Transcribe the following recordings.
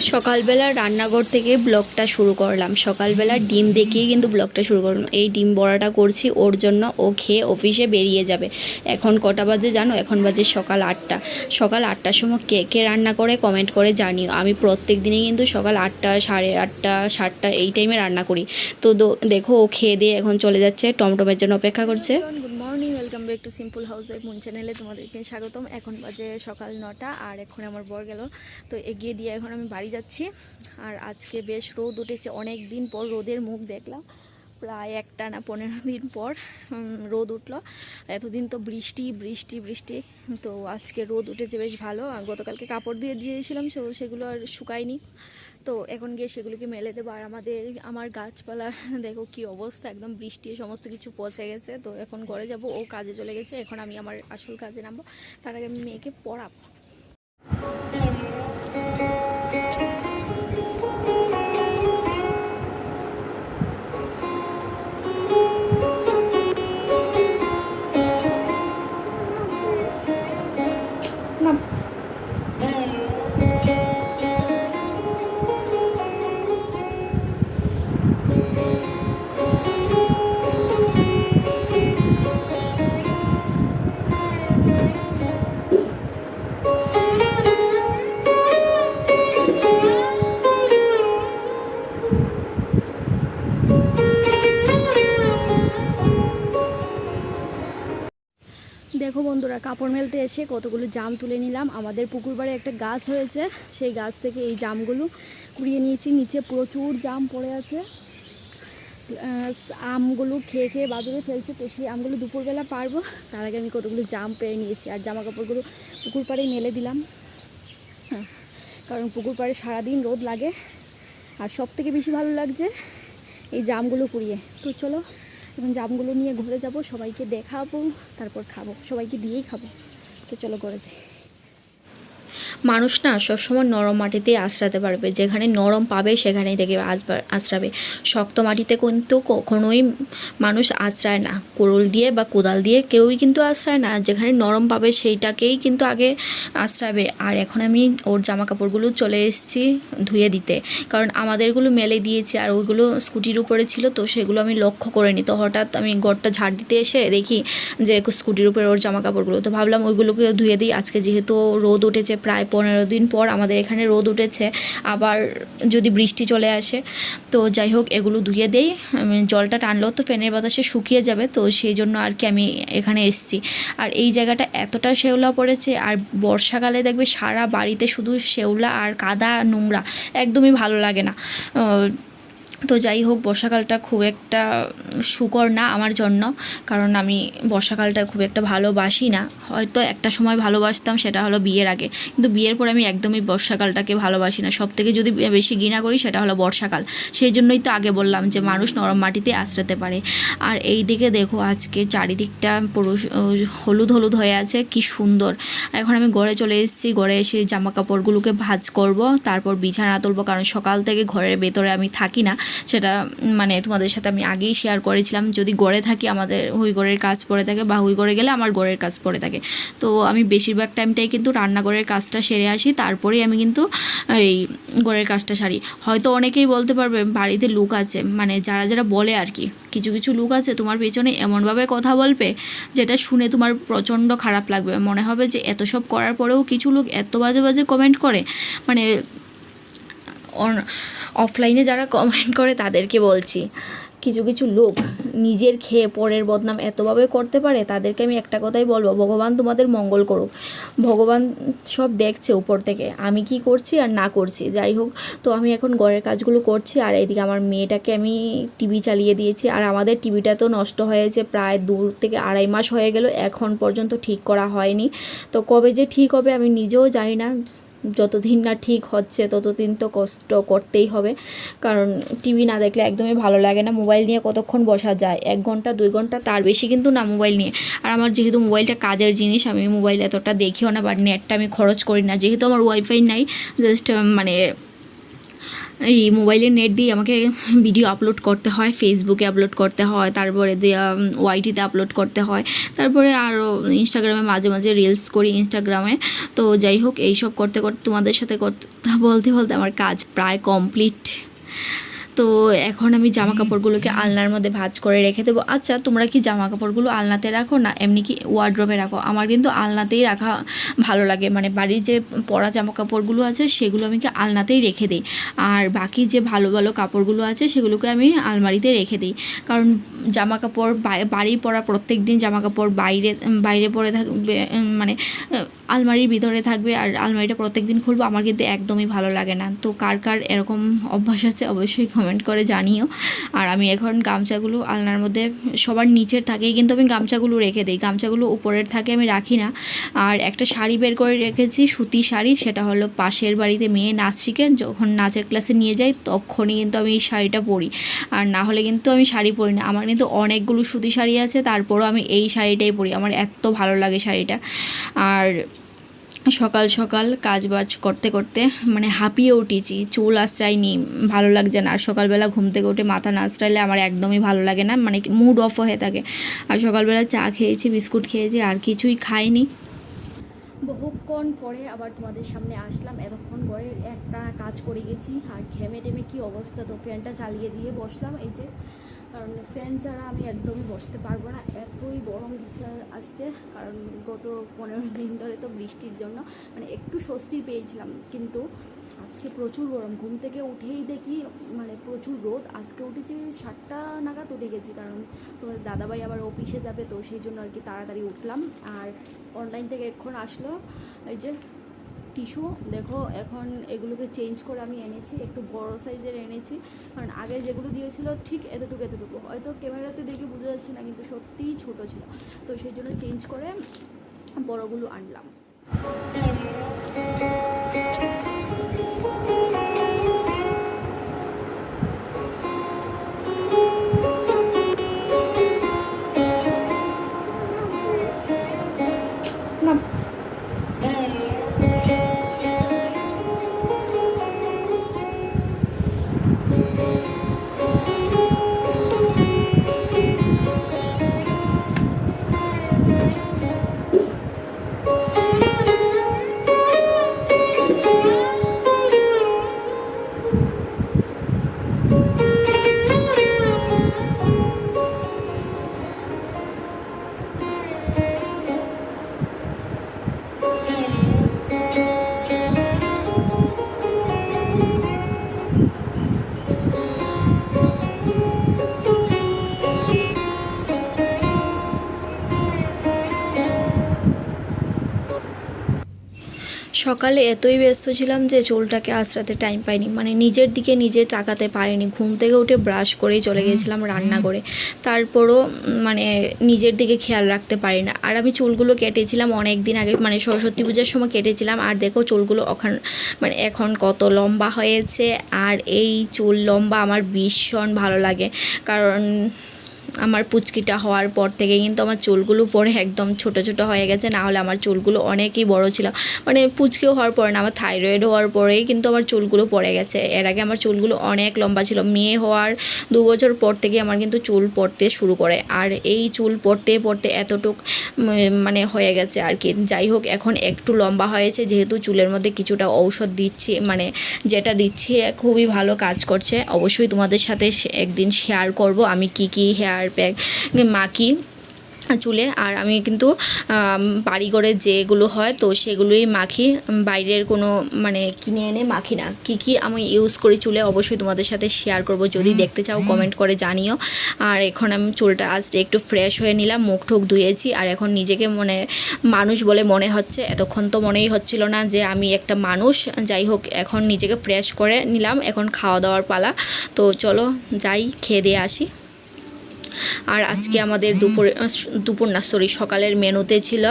সকালবেলা রান্নাঘর থেকে ব্লগটা শুরু করলাম। সকালবেলা ডিম দেখিয়ে কিন্তু ব্লগটা শুরু করলাম। এই ডিম বড়াটা করছি, ওর জন্য ও খেয়ে অফিসে বেরিয়ে যাবে। এখন কটা বাজে জানো? এখন বাজে সকাল আটটা। সকাল আটটার সময় কে কে রান্না করে কমেন্ট করে জানিও। আমি প্রত্যেক দিনই কিন্তু সকাল আটটা, সাড়ে আটটা, সাতটা এই টাইমে রান্না করি। তো দেখো ও খেয়ে দিয়ে এখন চলে যাচ্ছে, টমটমের জন্য অপেক্ষা করছে। Good morning back to simple housewife moon চ্যানেলে তোমাদেরকে স্বাগতম। এখন বাজে সকাল নটা আর এখন আমার বর গেল। তো এগিয়ে দিয়ে এখন আমি বাড়ি যাচ্ছি। আর আজকে বেশ রোদ উঠেছে, অনেক দিন পর রোদের মুখ দেখলাম। প্রায় একটা না পনেরো দিন পর রোদ উঠল। এতদিন তো বৃষ্টি বৃষ্টি বৃষ্টি। তো আজকে রোদ উঠেছে বেশ ভালো। আর গতকালকে কাপড় দিয়ে দিয়েছিলাম সেগুলো আর শুকায়নি। তো এখন গিয়ে সেগুলোকে মেলে দেবো। আর আমাদের, আমার গাছপালা, দেখো কি অবস্থা, একদম বৃষ্টি সমস্ত কিছু পচে গেছে। তো এখন ঘরে যাব, ও কাজে চলে গেছে, এখন আমি আমার আসল কাজে নামবো। তার আগে আমি মেয়েকে পড়াবো। কাপড় মেলতে এসে কতগুলো জাম তুলে নিলাম। আমাদের পুকুর পাড়ে একটা গাছ হয়েছে সেই গাছ থেকে এই জামগুলো কুড়িয়ে নিয়েছি। নিচে প্রচুর জাম পড়ে আছে। আমগুলো খেয়ে খেয়ে বাদুড়ে ফেলছে তো সেই আমগুলো দুপুরবেলা পারব। তার আগে আমি কতগুলো জাম পেয়ে নিয়েছি আর জামা কাপড়গুলো পুকুর পাড়ে মেলে দিলাম। হ্যাঁ, কারণ পুকুর পাড়ে সারাদিন রোদ লাগে আর সব থেকে বেশি ভালো লাগছে এই জামগুলো কুড়িয়ে। তো চলো এখন জামগুলো নিয়ে ঘুরে যাব, সবাইকে দেখাবো, তারপর খাব, সবাইকে দিয়েই খাব। তো চলো ঘরে যাই। মানুষ না সবসময় নরম মাটিতেই আশ্রাতে পারবে, যেখানে নরম পাবে সেখানেই দেখবে আসবার, আশ্রাবে। শক্ত মাটিতে কিন্তু কখনোই মানুষ আশ্রায় না। কোরল দিয়ে বা কোদাল দিয়ে কেউই কিন্তু আশ্রায় না, যেখানে নরম পাবে সেইটাকেই কিন্তু আগে আশ্রাবে। আর এখন আমি ওর জামা কাপড়গুলো চলে এসেছি ধুয়ে দিতে। কারণ আমাদেরগুলো মেলে দিয়েছি আর ওইগুলো স্কুটির উপরে ছিল, তো সেগুলো আমি লক্ষ্য করিনি। তো হঠাৎ আমি গড়টা ঝাড় দিতে এসে দেখি যে স্কুটির উপরে ওর জামা কাপড়গুলো তো ভাবলাম ওইগুলোকে ধুয়ে দিই। আজকে যেহেতু রোদ উঠেছে প্রায় পনেরো দিন পর আমাদের এখানে রোদ উঠেছে, আবার যদি বৃষ্টি চলে আসে, তো যাই হোক এগুলো ধুয়ে দেই জলটা টানলেও তো ফ্যানের বাতাসে শুকিয়ে যাবে, তো সেই জন্য আর কি আমি এখানে এসেছি। আর এই জায়গাটা এতটা শেওলা পড়েছে, আর বর্ষাকালে দেখবে সারা বাড়িতে শুধু শেওলা আর কাদা নোংরা, একদমই ভালো লাগে না। তো যাই হোক, বর্ষাকালটা খুব একটা সুকর না আমার জন্য। কারণ আমি বর্ষাকালটা খুব একটা ভালোবাসি না। হয়তো একটা সময় ভালোবাসতাম, সেটা হলো বিয়ের আগে। কিন্তু বিয়ের পরে আমি একদমই বর্ষাকালটাকে ভালোবাসি না। সব থেকে যদি বেশি ঘৃণা করি, সেটা হলো বর্ষাকাল। সেই জন্যই তো আগে বললাম যে, মানুষ নরম মাটিতে আশ্রাতে পারে। আর এই দিকে দেখো, আজকে চারিদিকটা পুরো হলুদ হলুদ হয়ে আছে। কি সুন্দর। এখন আমি ঘরে চলে এসেছি। ঘরে এসে জামা কাপড়গুলোকে ভাজ করব। তারপর বিছানা তুলবো। কারণ সকাল থেকে ঘরের ভেতরে আমি থাকি না। সেটা মানে তোমাদের সাথে আমি আগেই শেয়ার করেছিলাম, যদি গড়ে থাকি আমাদের হুই গড়ের কাজ পড়ে থাকে বা হুই গড়ে গেলে আমার গড়ের কাজ পড়ে থাকে। তো আমি বেশিরভাগ টাইমটাই কিন্তু রান্নাঘরের কাজটা সেরে আসি, তারপরেই আমি কিন্তু এই গড়ের কাজটা সারি। হয়তো অনেকেই বলতে পারবে, বাড়িতে লুক আছে মানে যারা যারা বলে আর কি, কিছু কিছু লুক আছে তোমার পেছনে এমনভাবে কথা বলবে, যেটা শুনে তোমার প্রচণ্ড খারাপ লাগবে। মনে হবে যে এত সব করার পরেও কিছু লোক এত বাজে বাজে কমেন্ট করে মানে অফলাইনে যারা কমেন্ট করে তাদেরকে বলছি, কিছু কিছু লোক নিজের খেয়ে পরের বদনাম এতভাবে করতে পারে, তাদেরকে আমি একটা কথাই বলব, ভগবান তোমাদের মঙ্গল করুক। ভগবান সব দেখছে উপর থেকে, আমি কি করছি আর না করছি, যাই হোক, তো আমি এখন ঘরের কাজগুলো করছি, আর এইদিকে আমার মেয়েটাকে আমি টিভি চালিয়ে দিয়েছি, আর আমাদের টিভিটা তো নষ্ট হয়েছে প্রায় দূর থেকে আড়াই মাস হয়ে গেল, এখন পর্যন্ত ঠিক করা হয়নি। তো কবে যে ঠিক হবে আমি নিজেও জানি না যতদিন না ঠিক হচ্ছে, ততদিন তো কষ্ট করতেই হবে। কারণ টিভি না দেখলে একদমই ভালো লাগে না। মোবাইল নিয়ে কতক্ষণ বসা যায়? এক ঘণ্টা, দুই ঘণ্টা, তার বেশি কিন্তু না মোবাইল নিয়ে। আর আমার যেহেতু মোবাইলটা কাজের জিনিস, আমি মোবাইল এতটা দেখিও না বা নেটটা আমি খরচ করি না। যেহেতু আমার ওয়াইফাই নাই জাস্ট মানে এই মোবাইলের নেট দিয়ে আমাকে ভিডিও আপলোড করতে হয় ফেসবুকে আপলোড করতে হয়, তারপরে ওয়াইটিতে আপলোড করতে হয়, তারপরে আরও ইনস্টাগ্রামে মাঝে মাঝে রিলস করি ইনস্টাগ্রামে তো যাই হোক, এইসব করতে করতে তোমাদের সাথে কথা বলতে বলতে আমার কাজ প্রায় কমপ্লিট তো এখন আমি জামা কাপড়গুলোকে আলনার মধ্যে ভাজ করে রেখে দেবো। আচ্ছা তোমরা কি জামা কাপড়গুলো আলনাতে রাখো না এমনি কি ওয়ার্ড্রপে রাখো? আমার কিন্তু আলনাতেই রাখা ভালো লাগে। মানে বাড়ির যে পরা জামা কাপড়গুলো আছে, সেগুলো আমি কি আলনাতেই রেখে দিই। আর বাকি যে ভালো ভালো কাপড়গুলো আছে, সেগুলোকে আমি আলমারিতে রেখে দিই। কারণ জামা কাপড় বাড়ি পরা প্রত্যেক দিন জামা কাপড় বাইরে বাইরে পরে থাকবে মানে আলমারির ভিতরে থাকবে আর আলমারিটা প্রত্যেক দিন খুলবো, আমার কিন্তু একদমই ভালো লাগে না। তো কার কার এরকম অভ্যাস আছে, অবশ্যই কমেন্ট করে জানিও। আর আমি এখন গামছাগুলো আলনার মধ্যে সবার নিচের থাকেই, কিন্তু আমি গামছাগুলো রেখে দিই। গামছাগুলো উপরের থাকে আমি রাখি না। আর একটা শাড়ি বের করে রেখেছি, সুতি শাড়ি, সেটা হলো পাশের বাড়িতে মেয়ে নাচ শিখে যখন নাচের ক্লাসে নিয়ে যাই, তখনই কিন্তু আমি এই শাড়িটা পরি। আর না হলে কিন্তু আমি শাড়ি পরি না। আমার কিন্তু অনেকগুলো সুতি শাড়ি আছে, তারপরও আমি এই শাড়িটাই পরি। আমার এত ভালো লাগে শাড়িটা। আর সকাল সকাল কাজ বাজ করতে করতে মানে হাঁপিয়ে উঠেছি, চুল আশ্রাইনি ভালো লাগছে না। আর সকালবেলা ঘুম থেকে উঠে মাথা না আশ্রাইলে আমার একদমই ভালো লাগে না মানে মুড অফ হয়ে থাকে। আর সকালবেলা চা খেয়েছি, বিস্কুট খেয়েছি, আর কিছুই খাইনি। বহুক্ষণ পরে আবার তোমাদের সামনে আসলাম। এতক্ষণ পরে একটা কাজ করে গেছি, আর ঘেমে টেমে কি অবস্থা? তো ফ্যানটা চালিয়ে দিয়ে বসলাম। এই যে কারণ ফ্যান ছাড়া আমি একদমই বসতে পারব না। এতই গরম দিচ্ছে আজকে, কারণ গত পনেরো দিন ধরে তো বৃষ্টির জন্য মানে একটু স্বস্তি পেয়েছিলাম। কিন্তু আজকে প্রচুর গরম। ঘুম থেকে উঠেই দেখি মানে প্রচুর রোদ। আজকে উঠেছি সাতটা নাগাদ উঠে গেছি, কারণ তোমার দাদাভাই আবার অফিসে যাবে, তো সেই জন্য আর কি তাড়াতাড়ি উঠলাম। আর অনলাইন থেকে এক্ষণ আসলো, এই যে টিস্যু। দেখো, এখন এগুলোকে চেঞ্জ করে আমি এনেছি, একটু বড় সাইজের এনেছি। কারণ আগে যেগুলো দিয়েছিল, ঠিক এতটুকু এতটুকু। হয়তো ক্যামেরাতে দেখে বোঝা যাচ্ছে না, কিন্তু সত্যিই ছোট ছিল। তো সেই জন্য চেঞ্জ করে বড়গুলো আনলাম। সকালে এতই ব্যস্ত ছিলাম যে চুলটাকে আঁচড়াতে টাইম পাইনি। মানে নিজের দিকে নিজে তাকাতে পারিনি। ঘুম থেকে উঠে ব্রাশ করেই চলে গিয়েছিলাম রান্না করে তারপরও মানে নিজের দিকে খেয়াল রাখতে পারি না আর আমি চুলগুলো কেটেছিলাম অনেক দিন আগে মানে সরস্বতী পূজার সময় কেটেছিলাম। আর দেখো চুলগুলো ওখান মানে এখন কত লম্বা হয়েছে। আর এই চুল লম্বা আমার ভীষণ ভালো লাগে। কারণ আমার পুচকিটা হওয়ার পর থেকে কিন্তু আমার চুলগুলো পরে একদম ছোট ছোট হয়ে গেছে, না হলে আমার চুলগুলো অনেকই বড় ছিল। মানে পুচকিও হওয়ার পরে না, আমার থাইরয়েড হওয়ার পরেই কিন্তু আমার চুলগুলো পড়ে গেছে। এর আগে আমার চুলগুলো অনেক লম্বা ছিল, মেয়ে হওয়ার দু বছর পর থেকে আমার কিন্তু চুল পড়তে শুরু করে। আর এই চুল পড়তে পড়তে এতটুক মানে হয়ে গেছে আর কি। যাই হোক, এখন একটু লম্বা হয়েছে, যেহেতু চুলের মধ্যে কিছুটা ঔষধ দিচ্ছি মানে যেটা দিচ্ছি, খুবই ভালো কাজ করছে। অবশ্যই তোমাদের সাথে একদিন শেয়ার করব, আমি কি কি হেয়ার প্যাক মাখি চুলে। আর আমি কিন্তু বাড়ি করে যেগুলো হয় তো সেগুলোই মাখি। বাইরের কোনো মানে কিনে এনে মাখি না। কী কী আমি ইউজ করি চুলে অবশ্যই তোমাদের সাথে শেয়ার করব। যদি দেখতে চাও কমেন্ট করে জানিও। আর এখন আমি চুলটা আজ একটু ফ্রেশ হয়ে নিলাম মুখ ঠুক ধুয়েছি। আর এখন নিজেকে মনে মানুষ বলে মনে হচ্ছে। এতক্ষণ তো মনেই হচ্ছিল না যে আমি একটা মানুষ। যাই হোক এখন নিজেকে ফ্রেশ করে নিলাম। এখন খাওয়া দাওয়ার পালা। তো চলো যাই খেয়ে দিয়ে আসি। আর আজকে আমাদের দুপুর দুপুর না সরি সকালের মেনুতে ছিল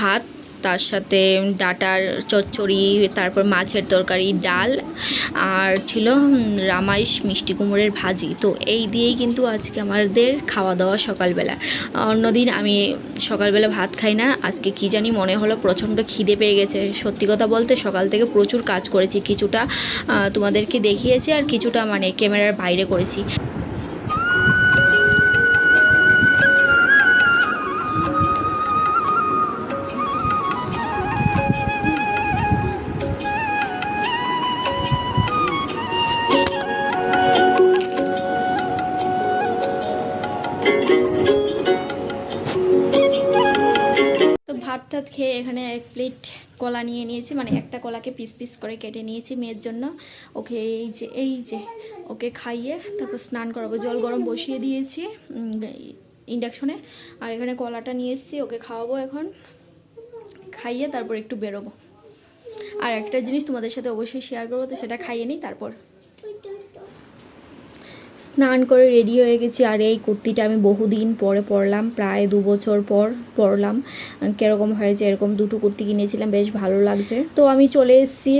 ভাত, তার সাথে ডাটার চচ্চড়ি, তারপর মাছের তরকারি, ডাল, আর ছিল রামাইশ মিষ্টি কুমড়োর ভাজি। তো এই দিয়েই কিন্তু আজকে আমাদের খাওয়া দাওয়া সকালবেলা। অন্যদিন আমি সকালবেলা ভাত খাই না, আজকে কি জানি মনে হলো প্রচণ্ড খিদে পেয়ে গেছে। সত্যি কথা বলতে সকাল থেকে প্রচুর কাজ করেছি, কিছুটা তোমাদেরকে দেখিয়েছি আর কিছুটা মানে ক্যামেরার বাইরে করেছি। ভাত টাত খেয়ে এখানে এক প্লেট কলা নিয়ে নিয়েছি। মানে একটা কলাকে পিস পিস করে কেটে নিয়েছি মেয়ের জন্য। ওকে এই যে এই যে, ওকে খাইয়ে তারপর স্নান করাবো। জল গরম বসিয়ে দিয়েছি ইন্ডাকশনে আর এখানে কলাটা নিয়ে এসেছি, ওকে খাওয়াবো এখন। খাইয়ে তারপর একটু বেরোবো। আর একটা জিনিস তোমাদের সাথে অবশ্যই শেয়ার করব, তো সেটা খাইয়ে নিই, তারপর স্নান করে রেডি হয়ে গেছি। আর এই কুর্তিটা আমি বহুদিন পরে পরলাম প্রায় দু বছর পর পরলাম। কীরকম হয়েছে এরকম দুটো কুর্তি কিনেছিলাম বেশ ভালো লাগছে। তো আমি চলে এসেছি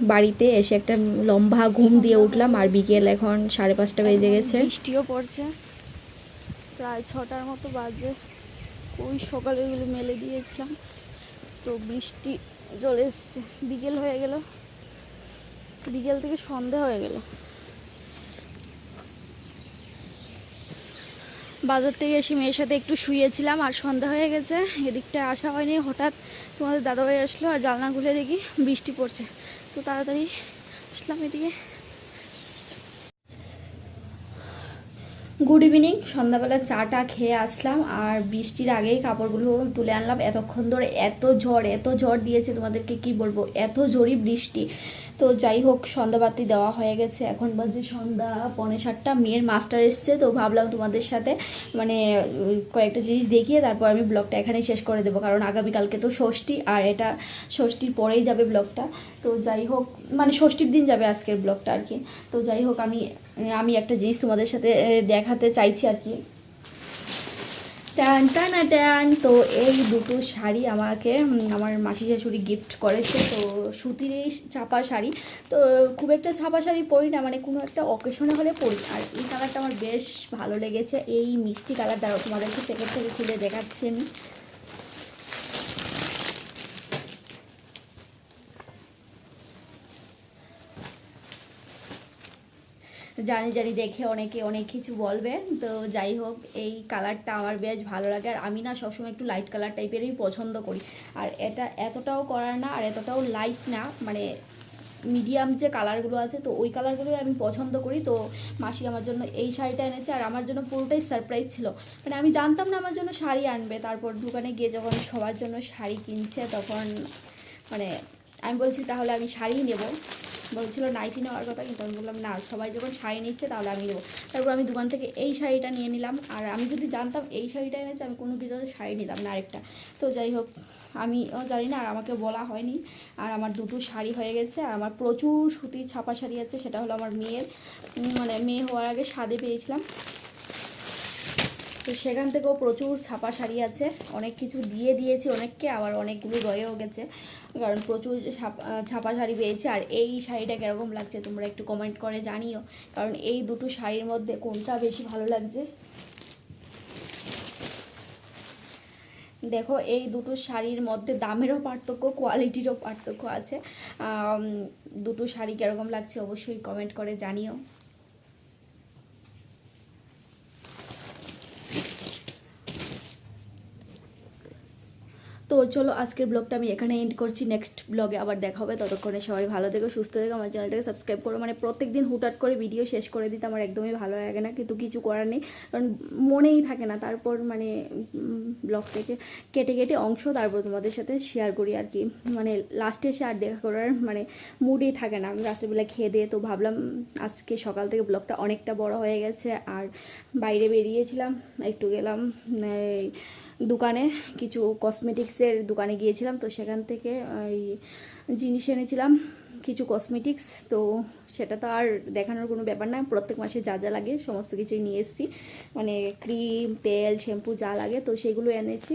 বাড়িতে এসে একটা লম্বা ঘুম দিয়ে উঠলাম। আর বিকেল এখন সাড়ে পাঁচটা বেজে গেছে। বৃষ্টিও পড়ছে। প্রায় ছটার মতো বাজে। ওই সকালে ওইগুলো মেলে দিয়েছিলাম। তো বৃষ্টি চলে এসছে। বিকেল হয়ে গেল। বিকেল থেকে সন্ধে হয়ে গেল। বাজার থেকে এসে মেয়ের সাথে একটু শুয়েছিলাম আর সন্ধ্যা হয়ে গেছে। এদিকটা আসা হয়নি হঠাৎ তোমাদের দাদাভাই আসলো আর জানলা খুলে দেখি বৃষ্টি পড়ছে। তো তাড়াতাড়ি আসলাম এদিকে। গুড ইভিনিং সন্ধ্যাবেলা চাটা খেয়ে আসলাম আর বৃষ্টির আগেই কাপড়গুলো তুলে আনলাম। এতক্ষণ ধরে এত ঝড় এত ঝড় দিয়েছে তোমাদেরকে কি বলব? এত জোরই বৃষ্টি। তো যাই হোক, সন্ধ্যাবাতি দেওয়া হয়ে গেছে। এখন বাজে সন্ধ্যা পৌনে সাতটা। মেয়ের মাস্টার এসছে, তো ভাবলাম তোমাদের সাথে মানে কয়েকটা জিনিস দেখিয়ে তারপর আমি ব্লগটা এখানেই শেষ করে দেবো। কারণ আগামীকালকে তো ষষ্ঠী, আর এটা ষষ্ঠীর পরেই যাবে ব্লগটা। তো যাই হোক মানে ষষ্ঠীর দিন যাবে আজকের ব্লগটা আর কি। তো যাই হোক, আমি আমি একটা জিনিস তোমাদের সাথে দেখাতে চাইছি আর কি। টান টান টান। তো এই দুটো শাড়ি আমাকে আমার মাসি শাশুড়ি গিফট করেছে। তো সুতির এই চাপা শাড়ি। তো খুব একটা ছাপা শাড়ি পরি না মানে কোনো একটা অকেশনে হলে পরি। আর এই কালারটা আমার বেশ ভালো লেগেছে। এই মিষ্টি কালার দ্বারা তোমাদেরকে প্যাকেট থেকে খুলে দেখাচ্ছি আমি। জানি জানি দেখে অনেকে অনেক কিছু বলবে। তো যাই হোক, এই কালারটা আমার বেশ ভালো লাগে। আর আমি না সবসময় একটু লাইট কালার টাইপেরই পছন্দ করি। আর এটা এতটাও করার না, আর এতটাও লাইট না মানে মিডিয়াম যে কালারগুলো আছে, তো ওই কালারগুলোই আমি পছন্দ করি। তো মাসি আমার জন্য এই শাড়িটা এনেছে, আর আমার জন্য পুরোটাই সারপ্রাইজ ছিল। মানে আমি জানতাম না আমার জন্য শাড়ি আনবে। তারপর দোকানে গিয়ে যখন সবার জন্য শাড়ি কিনছে, তখন মানে আমি বলছি তাহলে আমি শাড়ি নেব। বলছিল নাইটি নেওয়ার কথা, কিন্তু আমি বললাম, না, সবাই যখন শাড়ি নিচ্ছে তাহলে আমি নেব। তারপর আমি দোকান থেকে এই শাড়িটা নিয়ে নিলাম। আর আমি যদি জানতাম এই শাড়িটা এনেছে, আমি কোনো দিনও শাড়ি নিতাম না আরেকটা। তো যাই হোক, আমিও জানি না, আর আমাকে বলা হয়নি। আর আমার দুটো শাড়ি হয়ে গেছে, আর আমার প্রচুর সুতির ছাপা শাড়ি আছে, সেটা হলো আমার মেয়ের। মানে মেয়ে হওয়ার আগে স্বাদে পেয়েছিলাম। তো সেখান থেকেও প্রচুর ছাপা শাড়ি আছে। অনেক কিছু দিয়ে দিয়েছি, অনেককে আবার অনেকগুলো রয়েও গেছে। কারণ প্রচুর ছাপা শাড়ি পেয়েছি। আর এই শাড়িটা কীরকম লাগছে তোমরা একটু কমেন্ট করে জানিও। কারণ এই দুটো শাড়ির মধ্যে কোনটা বেশি ভালো লাগছে? দেখো, এই দুটো শাড়ির মধ্যে দামেরও পার্থক্য কোয়ালিটিরও পার্থক্য আছে। দুটো শাড়ি কীরকম লাগছে অবশ্যই কমেন্ট করে জানিও। চলো, আজকের ব্লগটা আমি এখানে এন্ড করছি। নেক্সট ব্লগে আবার দেখা হবে। ততক্ষণে সবাই ভালো থেকো, সুস্থ থেকো। আমার চ্যানেলটাকে সাবস্ক্রাইব করো। মানে প্রত্যেক দিন হুটহাট করে ভিডিও শেষ করে দিতে আমার একদমই ভালো লাগে না। কিন্তু কিছু করার নেই। কারণ মনেই থাকে না। তারপর মানে ব্লগ থেকে কেটে কেটে অংশ তারপর তোমাদের সাথে শেয়ার করি আর কি। মানে লাস্টে এসে আর দেখা করার মানে মুডই থাকে না। আমি রাত্রেবেলা খেয়ে দিয়ে তো ভাবলাম, আজকে সকাল থেকে ব্লগটা অনেকটা বড় হয়ে গেছে। আর বাইরে বেরিয়েছিলাম, একটু গেলাম দোকানে, কিছু কসমেটিক্সের দোকানে গিয়েছিলাম, তো সেখান থেকে ওই জিনিস এনেছিলাম, কিছু কসমেটিক্স তো সেটা তো আর দেখানোর কোনো ব্যাপার না, প্রত্যেক মাসে যা যা লাগে সমস্ত কিছুই নিয়ে এসেছি মানে ক্রিম তেল শ্যাম্পু যা লাগে, তো সেগুলো এনেছি।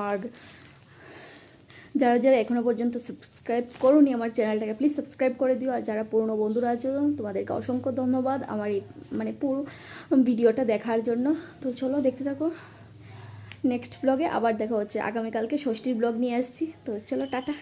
আর যারা যারা এখনও পর্যন্ত সাবস্ক্রাইব করুন আমার চ্যানেলটাকে প্লিজ সাবস্ক্রাইব করে দিও। আর যারা পুরনো বন্ধুরা আছো, তোমাদেরকে অসংখ্য ধন্যবাদ আমার এই মানে পুরো ভিডিওটা দেখার জন্য। তো চলো দেখতে থাকো। নেক্সট ব্লগে আবার দেখা হচ্ছে। আগামীকালকে ষষ্ঠীর ব্লগ নিয়ে আসছি। তো চলো, টাটা।